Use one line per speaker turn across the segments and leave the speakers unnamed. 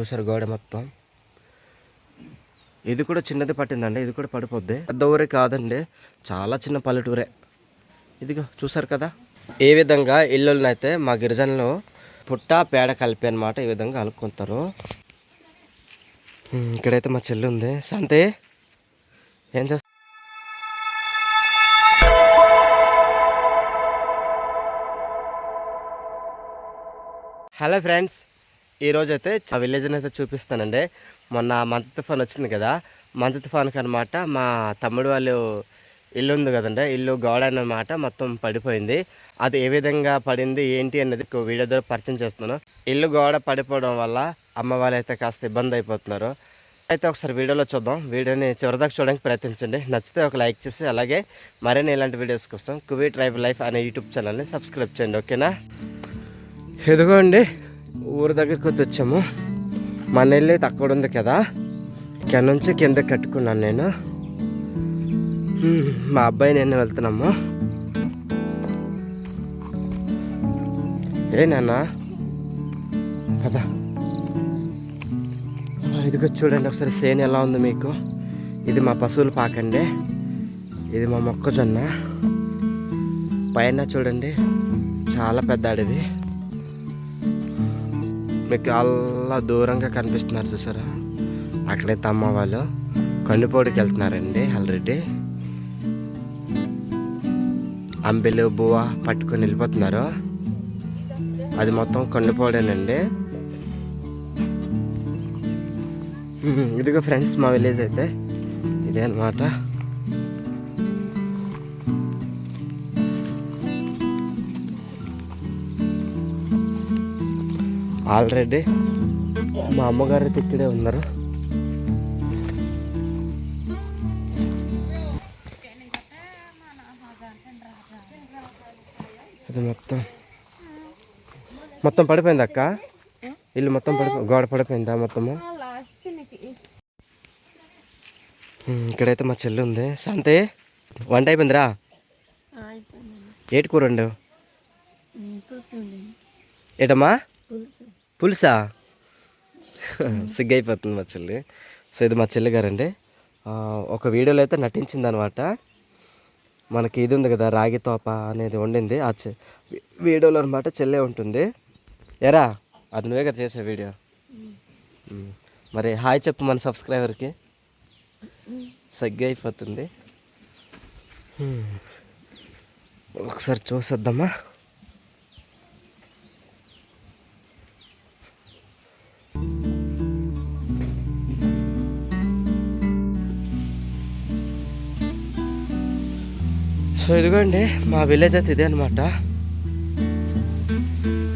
చూసారు గోడ మొత్తం. ఇది కూడా చిన్నది పట్టిందండి ఇది కూడా పడిపోద్ది. పెద్ద ఊరే కాదండి చాలా చిన్న పల్లెటూరే. ఇదిగో చూసారు కదా? ఏ విధంగా ఇల్లులనైతే మా గిరిజనులు పుట్ట పేడ కలిపి అనమాట ఈ విధంగా అలుక్కుంటారు. ఇక్కడైతే మా చెల్లి ఉంది. శాంతి ఏం చేస్తా హలో ఫ్రెండ్స్ ఈరోజు అయితే ఆ విలేజ్ని అయితే చూపిస్తానండి. మొన్న మంత తుఫాన్ వచ్చింది కదా మంత తుఫాన్కి అనమాట మా తమ్ముడు వాళ్ళు ఇల్లు ఉంది కదండి ఇల్లు గోడ అన్నమాట మొత్తం పడిపోయింది. అది ఏ విధంగా పడింది ఏంటి అనేది వీడియో ద్వారా పరిచయం చేస్తున్నాను. ఇల్లు గోడ పడిపోవడం వల్ల అమ్మ వాళ్ళు అయితే కాస్త ఇబ్బంది అయిపోతున్నారు. అయితే ఒకసారి వీడియోలో చూద్దాం. వీడియోని చివరిదాకా చూడడానికి ప్రయత్నించండి. నచ్చితే ఒక లైక్ చేసి అలాగే మరిన్ని ఇలాంటి వీడియోస్ కోసం కువీ ట్రైబ్ లైఫ్ అనే యూట్యూబ్ ఛానల్ని సబ్స్క్రైబ్ చేయండి ఓకేనా? ఎదుగోండి ఊరి దగ్గరికి వచ్చి వచ్చాము. మన ఇల్లు అయితే అక్కడ ఉంది కదా ఇక్కడ నుంచి కింద కట్టుకున్నాను నేను. మా అబ్బాయి నేను వెళ్తున్నాము. ఏ నాన్న? కదా ఇదిగో చూడండి ఒకసారి సేన్ ఎలా ఉంది మీకు. ఇది మా పశువులు పాకండి. ఇది మా మొక్కజొన్న. పైన చూడండి చాలా పెద్ద అడవి మీకు చాలా దూరంగా కనిపిస్తున్నారు చూసారా? అక్కడైతే అమ్మ వాళ్ళు కందిపోడికి వెళ్తున్నారండి ఆల్రెడీ. అంబెలు బువ్వ పట్టుకొని వెళ్ళిపోతున్నారు. అది మొత్తం కొండపోడేనండి. ఇదిగో ఫ్రెండ్స్ మా విలేజ్ అయితే. ఇదే అనమాట ఆల్రెడీ మా అమ్మగారు అయితే ఇక్కడే ఉన్నారు. అది మొత్తం. మొత్తం పడిపోయింది అక్క? ఇల్లు మొత్తం పడిపో గోడ పడిపోయిందా మొత్తము? ఇక్కడైతే మా చెల్లి ఉంది. శాంతి వంట అయిపోయిందిరా? ఏటి కూర ఏటమ్మా? పులుసా? సిగ్గైపోతుంది మా చెల్లి. సో ఇది మా చెల్లి గారండి ఒక వీడియోలో అయితే నటించింది అనమాట మనకి ఇది ఉంది కదా రాగి తోప అనేది వండింది. ఆ చె వీడియోలో అనమాట చెల్లె ఉంటుంది. ఎరా అది నువ్వే కదా చేసే వీడియో. మరి హాయ్ చెప్పు మన సబ్స్క్రైబర్కి. సగ్గి అయిపోతుంది. ఒకసారి చూసేద్దామా? సో ఇదిగోండి మా విలేజ్ అయితే ఇదే అనమాట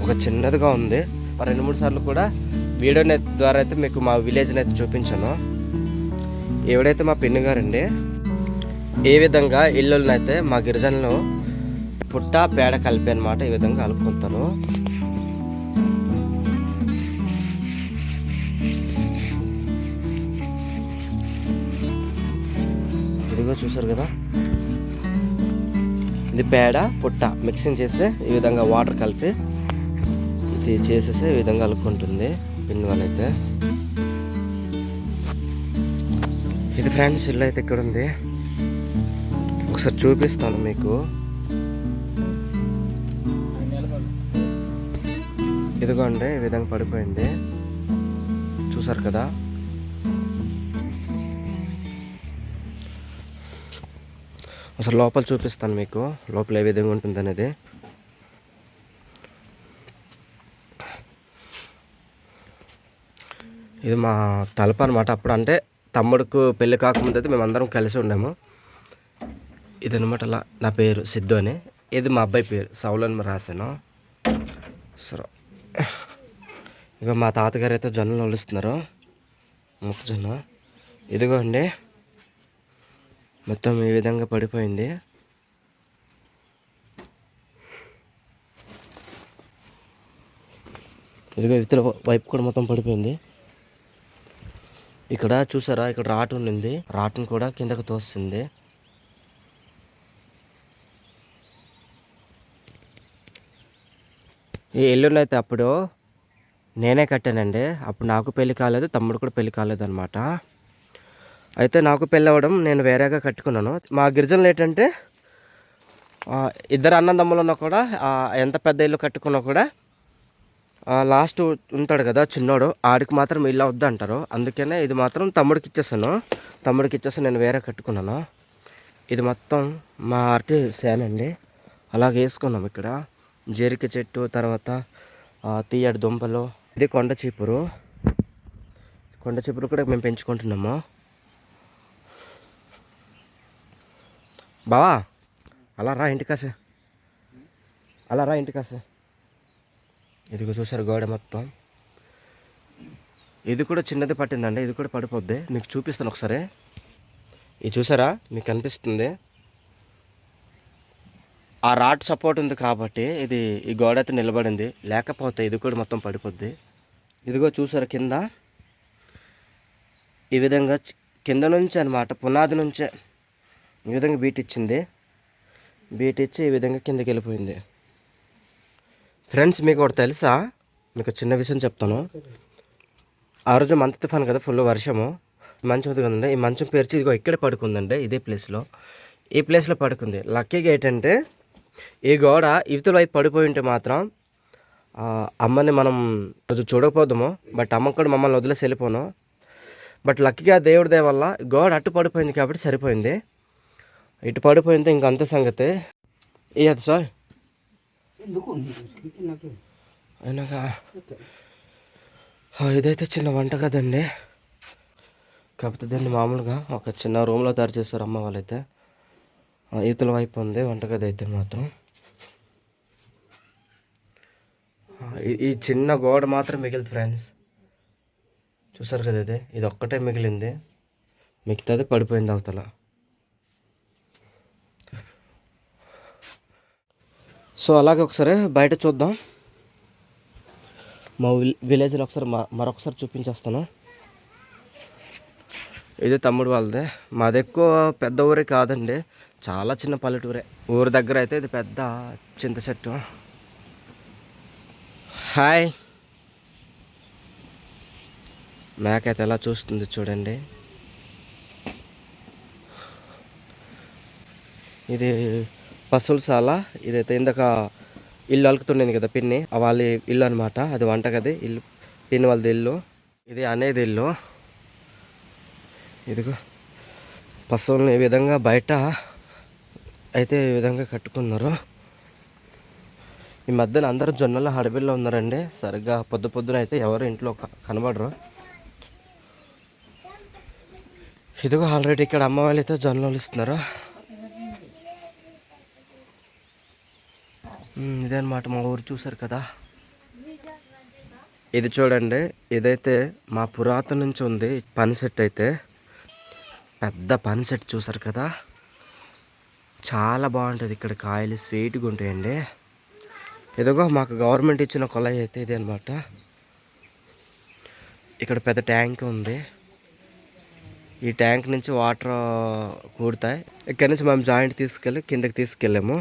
ఒక చిన్నదిగా ఉంది. రెండు మూడు సార్లు కూడా వీడియో ద్వారా అయితే మీకు మా విలేజ్ని అయితే చూపించాను. ఎవడైతే మా పిన్ని గారండి. ఏ విధంగా ఇల్లులనైతే మా గిరిజనులు పుట్ట పేడ కలిపి అనమాట ఈ విధంగా కలుపుకుంటారు. ఇదిగో చూసారు కదా ఇది పేడ పుట్ట మిక్సింగ్ చేస్తే ఈ విధంగా వాటర్ కలిపి ఇది చేసేసి ఈ విధంగా కలుపుకుంటుంది పిన్ వాళ్ళైతే ఇది ఫ్రెండ్స్ ఇల్లు అయితే ఇక్కడ ఉంది. ఒకసారి చూపిస్తాను మీకు. ఇదిగోండి ఈ విధంగా పడిపోయింది. చూసారు కదా? అసలు లోపల చూపిస్తాను మీకు. లోపల ఏ విధంగా ఉంటుంది అనేది. ఇది మా తలప అనమాట అప్పుడు అంటే తమ్ముడుకు పెళ్ళి కాకముందు అయితే మేమందరం కలిసి ఉండాము. ఇది అనమాట అలా నా పేరు సిద్ధు అని. ఇది మా అబ్బాయి పేరు. సౌలు అని రాశాను. సరే. ఇక మా తాతగారు అయితే జొన్నలు వలుస్తున్నారు మొక్కజొన్న ఇదిగో అండి మొత్తం ఈ విధంగా పడిపోయింది. ఇదిగో ఇతర వైపు కూడా మొత్తం పడిపోయింది. ఇక్కడ చూసారా? ఇక్కడ రాటు ఉండింది. రాట్ని కూడా కిందకు తోస్తుంది. ఈ ఎల్లుండి అయితే అప్పుడు నేనే కట్టానండి. అప్పుడు నాకు పెళ్ళి కాలేదు తమ్ముడు కూడా పెళ్ళి కాలేదు అనమాట అయితే నాకు పెళ్ళి అవ్వడం నేను వేరేగా కట్టుకున్నాను. మా గిరిజనులు ఏంటంటే ఇద్దరు అన్నదమ్ములు ఉన్నా కూడా ఎంత పెద్ద ఇల్లు కట్టుకున్నా కూడా లాస్ట్ ఉంటాడు కదా చిన్నోడు ఆడికి మాత్రం ఇల్లు అవుద్ది అంటారు అందుకనే ఇది మాత్రం తమ్ముడికి ఇచ్చేసాను. తమ్ముడికి ఇచ్చేసి నేను వేరే కట్టుకున్నాను. ఇది మొత్తం మా అరటి సేనండి అలాగే వేసుకున్నాం ఇక్కడ. జీరిక చెట్టు తర్వాత తీయడి దుంపలు ఇది కొండ చీపురు. కొండ చీపురు కూడా మేము పెంచుకుంటున్నాము. బావా అలా రా ఇంటికాసే అలా రా ఇంటికాసే ఇదిగో చూసారు గోడ మొత్తం. ఇది కూడా చిన్నది పట్టిందండి ఇది కూడా పడిపోద్ది. మీకు చూపిస్తాను ఒకసారి. ఇది చూసారా? మీకు కనిపిస్తుంది. ఆ రాడ్ సపోర్ట్ ఉంది కాబట్టి ఇది ఈ గోడ అయితే నిలబడింది. లేకపోతే ఇది కూడా మొత్తం పడిపోద్ది. ఇదిగో చూసారా కింద? ఈ విధంగా కింద నుంచి అనమాట పునాది నుంచే. ఈ విధంగా బీట్ ఇచ్చింది. బీట్ ఇచ్చి ఈ విధంగా కిందకి వెళ్ళిపోయింది. ఫ్రెండ్స్ మీకు ఒకటి తెలుసా? మీకు చిన్న విషయం చెప్తాను. ఆ రోజు మంత్ తుఫాన్ కదా ఫుల్ వర్షము. మంచం ఉంది కదండి ఈ మంచం పేర్చి ఇదిగో ఇక్కడే పడుకుందండి ఇదే ప్లేస్లో ఈ ప్లేస్లో పడుకుంది. లక్కీగా ఏంటంటే ఈ గోడ ఇవతల వైపు పడిపోయి ఉంటే మాత్రం అమ్మని మనం కొంచెం చూడకపోదాము. బట్ అమ్మ కూడా మమ్మల్ని వదిలేసి వెళ్ళిపోను. బట్ లక్కీగా దేవుడి దయ వల్ల గోడ అట్టు పడిపోయింది కాబట్టి సరిపోయింది. ఇటు పడిపోయింది ఇంక అంతే సంగతి. ఏది సార్? అయినాక ఇదైతే చిన్న వంట కదండి. కాకపోతే దీన్ని మామూలుగా ఒక చిన్న రూమ్లో తయారు చేస్తారు అమ్మ వాళ్ళైతే. ఈతల వైపు ఉంది వంటగది అయితే మాత్రం. ఈ చిన్న గోడ మాత్రం మిగిలింది ఫ్రెండ్స్. చూసారు కదా ఇది? ఇది ఒక్కటే మిగిలింది. మిగతాది పడిపోయింది అవతల. సో అలాగే ఒకసారి బయట చూద్దాం. మా విలేజ్లో ఒకసారి మరొకసారి చూపించేస్తాను. ఇది తమ్ముడు వాళ్ళదే. మాది ఎక్కువ పెద్ద ఊరే కాదండి. చాలా చిన్న పల్లెటూరే. ఊరి దగ్గర అయితే ఇది పెద్ద చింత చెట్టు. హాయ్. మేక అయితే ఎలా చూస్తుంది చూడండి. ఇది పశువులశాల ఇదైతే ఇందాక ఇల్లు అలుకుతుండేది కదా పిన్ని వాళ్ళ ఇల్లు అనమాట అది వంటగది ఇల్లు పిన్ని వాళ్ళది ఇల్లు. ఇది అనేది ఇల్లు. ఇదిగో. పశువులను ఈ విధంగా బయట అయితే ఈ విధంగా కట్టుకున్నారు. ఈ మధ్యన అందరూ జొన్నల హడబిల్లో ఉన్నారండి. సరిగ్గా పొద్దు పొద్దున అయితే ఎవరు ఇంట్లో కనబడరు. ఇదిగో ఆల్రెడీ ఇక్కడ అమ్మ వాళ్ళు అయితే జొన్నలు ఇస్తున్నారు. ఉమ్, ఇదే అనమాట మా ఊరు చూసారు కదా. ఇది చూడండి ఇదైతే మా పురాతన నుంచి ఉంది పని సెట్ అయితే. పెద్ద పని సెట్ చూసారు కదా. చాలా బాగుంటుంది ఇక్కడ కాయలు స్వీట్గా ఉంటాయండి. ఇదిగో మాకు గవర్నమెంట్ ఇచ్చిన కొలాయి అయితే ఇదే అనమాట ఇక్కడ పెద్ద ట్యాంక్ ఉంది. ఈ ట్యాంక్ నుంచి వాటర్ కూడతాయి. ఇక్కడ నుంచి మేము జాయింట్ తీసుకెళ్ళి కిందకి తీసుకెళ్ళాము.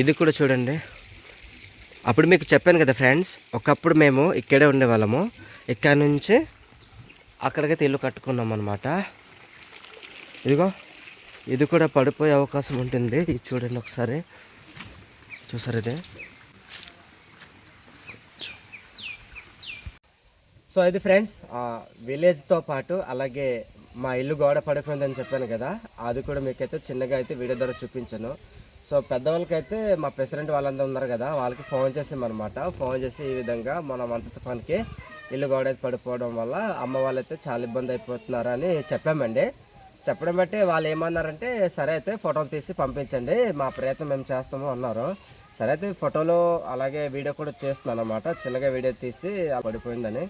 ఇది కూడా చూడండి. అప్పుడు మీకు చెప్పాను కదా ఫ్రెండ్స్ ఒకప్పుడు మేము ఇక్కడే ఉండేవాళ్ళము. ఇక్కడ నుంచి అక్కడికైతే ఇల్లు కట్టుకున్నాం అనమాట ఇదిగో ఇది కూడా పడిపోయే అవకాశం ఉంటుంది. ఇది చూడండి ఒకసారి. చూసారు ఇది? సో ఇది ఫ్రెండ్స్ విలేజ్తో పాటు అలాగే మా ఇల్లు గోడ పడిపోయిందని చెప్పాను కదా. అది కూడా మీకైతే చిన్నగా అయితే వీడియో ద్వారా చూపించాను. సో పెద్దవాళ్ళకైతే మా ప్రెసిడెంట్ వాళ్ళందరూ ఉన్నారు కదా వాళ్ళకి ఫోన్ చేసామన్నమాట. ఫోన్ చేసి ఈ విధంగా మన మంత తుఫాన్కి ఇల్లు గోడ అయితే పడిపోవడం వల్ల అమ్మ వాళ్ళైతే చాలా ఇబ్బంది అయిపోతున్నారని చెప్పామండి. చెప్పడం బట్టి వాళ్ళు ఏమన్నారంటే సరే అయితే ఫోటోలు తీసి పంపించండి మా ప్రయత్నం మేము చేస్తాము అన్నారు. సరే అయితే ఫోటోలు అలాగే వీడియో కూడా చేస్తున్నాను అనమాట చిన్నగా వీడియో తీసి అలా పడిపోయిందని.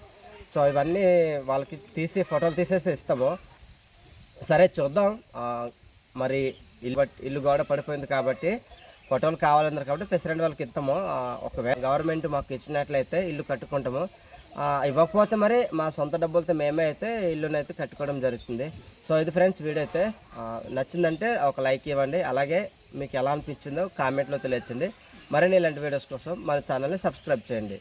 సో ఇవన్నీ వాళ్ళకి తీసి ఫోటోలు తీసేస్తే ఇస్తాము. సరే చూద్దాం. మరి ఇల్లు ఇల్లు గోడ పడిపోయింది కాబట్టి ఫోటోలు కావాలన్నారు కాబట్టి ప్రెసిడెంట్ వాళ్ళకి ఇస్తాము. ఒకవేళ గవర్నమెంట్ మాకు ఇచ్చినట్లయితే ఇల్లు కట్టుకుంటాము. ఇవ్వకపోతే మరి మా సొంత డబ్బులతో మేమే అయితే ఇల్లునైతే కట్టుకోవడం జరుగుతుంది. సో ఇది ఫ్రెండ్స్ వీడియో అయితే. నచ్చిందంటే ఒక లైక్ ఇవ్వండి. అలాగే మీకు ఎలా అనిపించిందో కామెంట్లో తెలియచండి మరిన్ని ఇలాంటి వీడియోస్ కోసం మన ఛానల్ని సబ్స్క్రైబ్ చేయండి.